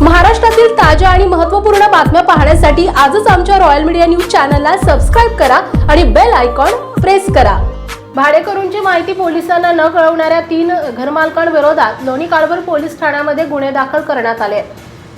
महाराष्ट्रातील ताज्या आणि महत्त्वपूर्ण बातम्या पाहण्यासाठी आजच आमच्या रॉयल मीडिया न्यूज चॅनलला सबस्क्राईब करा आणि बेल आयकॉन प्रेस करा. भाडेकरूंची माहिती पोलिसांना न कळवणाऱ्या तीन घरमालकांविरोधात लोणी काळभर पोलीस ठाण्यामध्ये गुन्हे दाखल करण्यात आले.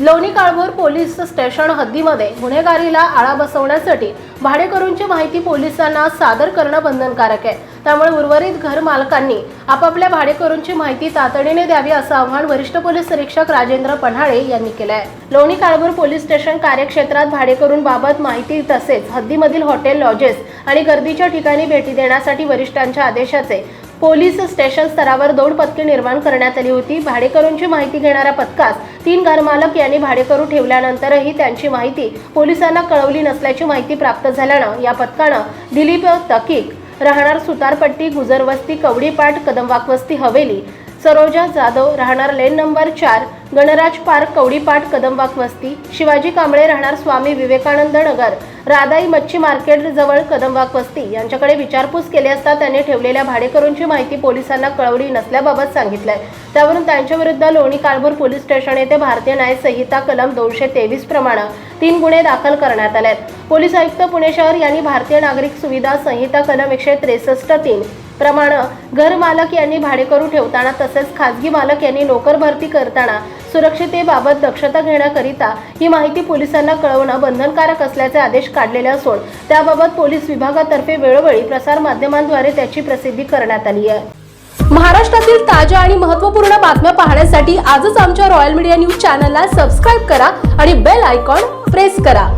लोणी काळभोर पोलीस स्टेशन हद्दीमध्ये गुन्हेगारीला आळा बसवण्यासाठी भाडेकरूंची माहिती पोलिसांना सादर करणं बंधनकारक आहे. त्यामुळे उर्वरित घर मालकांनी आपापल्या भाडेकरूंची माहिती तातडीने द्यावी असं आव्हान वरिष्ठ पोलीस निरीक्षक राजेंद्र पन्हाळे यांनी केलं आहे लोणी काळभोर पोलीस स्टेशन कार्यक्षेत्रात भाडेकरूंबाबत माहिती तसेच हद्दीमधील हॉटेल लॉजेस आणि गर्दीच्या ठिकाणी भेटी देण्यासाठी वरिष्ठांच्या आदेशाचे पोलीस स्टेशन स्तरावर दोन पथके निर्माण करण्यात आली होती. भाडेकरूंची माहिती घेणाऱ्या पथकास तीन घरमालक यांनी भाडेकरू ठेवल्यानंतरही त्यांची माहिती पोलिसांना कळवली नसल्याची माहिती प्राप्त झाल्यानं या पथकानं दिलीप तकीक राहणार सुतारपट्टी गुजरवस्ती कवडीपाट कदमवाकवस्ती हवेली सरोजा जाधव राहणार लेन नंबर चार गणराज पार्क कवडीपाट कदमबाग वस्ती शिवाजी कांबळे राहणार स्वामी विवेकानंद नगर राधाई मच्छी मार्केट जवळ कदमबाग वस्ती. यांच्याकडे विचारपूस केली असता त्यांनी ठेवलेल्या भाडेकरूंची माहिती पोलिसांना कळवली नसल्याबाबत सांगितलंय. त्यावरून त्यांच्याविरुद्ध लोणी काळभोर पोलीस स्टेशन येथे भारतीय न्याय संहिता कलम दोनशे तेवीस प्रमाणे तीन गुन्हे दाखल करण्यात आले आहेत पोलीस आयुक्त पुणे शहर यांनी भारतीय नागरिक सुविधा संहिता कलम एकशे त्रेसष्ट तीन प्रमाण घर मालक यांनी भाडेकरू ठेवताना तसेच खाजगी मालक यांनी नोकर भरती करताना सुरक्षितेबाबत दक्षता घेण्याकरिता ही माहिती पोलिसांना कळवणं बंधनकारक असल्याचे आदेश काढलेले असून त्याबाबत पोलीस विभागातर्फे वेळोवेळी प्रसार माध्यमांद्वारे त्याची प्रसिद्धी करण्यात आली आहे. महाराष्ट्रातील ताज्या आणि महत्त्वपूर्ण बातम्या पाहण्यासाठी आजच आमच्या रॉयल मीडिया न्यूज चॅनलला सबस्क्राईब करा आणि बेल आयकॉन प्रेस करा.